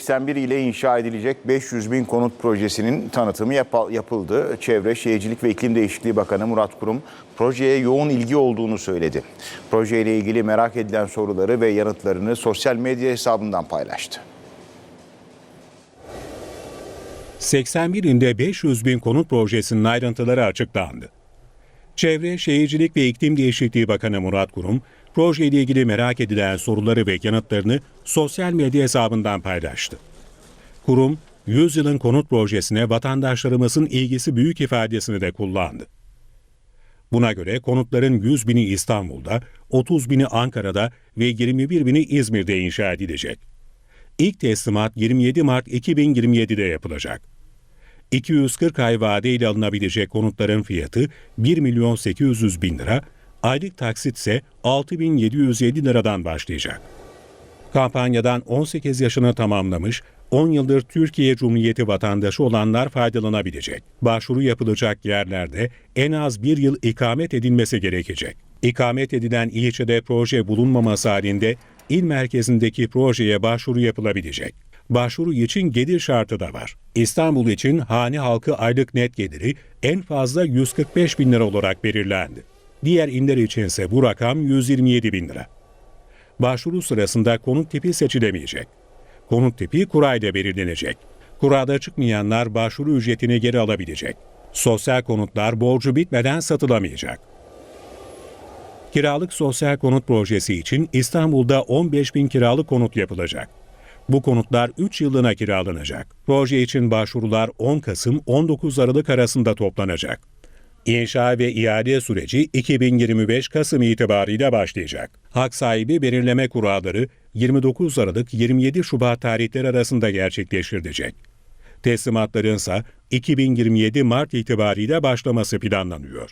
81 ile inşa edilecek 500 bin konut projesinin tanıtımı yapa- yapıldı. Çevre, Şehircilik ve İklim Değişikliği Bakanı Murat Kurum projeye yoğun ilgi olduğunu söyledi. Projeyle ilgili merak edilen soruları ve yanıtlarını sosyal medya hesabından paylaştı. 81 ilde 500 bin konut projesinin ayrıntıları açıklandı. Çevre, Şehircilik ve İklim Değişikliği Bakanı Murat Kurum, projeyle ilgili merak edilen soruları ve yanıtlarını sosyal medya hesabından paylaştı. Kurum, 100 yılın konut projesine vatandaşlarımızın ilgisi büyük ifadesini de kullandı. Buna göre konutların 100 bini İstanbul'da, 30 bini Ankara'da ve 21 bini İzmir'de inşa edilecek. İlk teslimat 27 Mart 2027'de yapılacak. 240 ay vadeyle alınabilecek konutların fiyatı 1 milyon 800 bin lira, aylık taksit ise 6707 liradan başlayacak. Kampanyadan 18 yaşını tamamlamış, 10 yıldır Türkiye Cumhuriyeti vatandaşı olanlar faydalanabilecek. Başvuru yapılacak yerlerde en az bir yıl ikamet edilmesi gerekecek. İkamet edilen ilçede proje bulunmaması halinde il merkezindeki projeye başvuru yapılabilecek. Başvuru için gelir şartı da var. İstanbul için hane halkı aylık net geliri en fazla 145 bin lira olarak belirlendi. Diğer iller içinse bu rakam 127 bin lira. Başvuru sırasında konut tipi seçilemeyecek. Konut tipi kurayla belirlenecek. Kurada çıkmayanlar başvuru ücretini geri alabilecek. Sosyal konutlar borcu bitmeden satılamayacak. Kiralık sosyal konut projesi için İstanbul'da 15 bin kiralık konut yapılacak. Bu konutlar 3 yıllığına kiralanacak. Proje için başvurular 10 Kasım-19 Aralık arasında toplanacak. İnşa ve iade süreci 2025 Kasım itibariyle başlayacak. Hak sahibi belirleme kuralları 29 Aralık 27 Şubat tarihleri arasında gerçekleştirilecek. Teslimatların ise 2027 Mart itibariyle başlaması planlanıyor.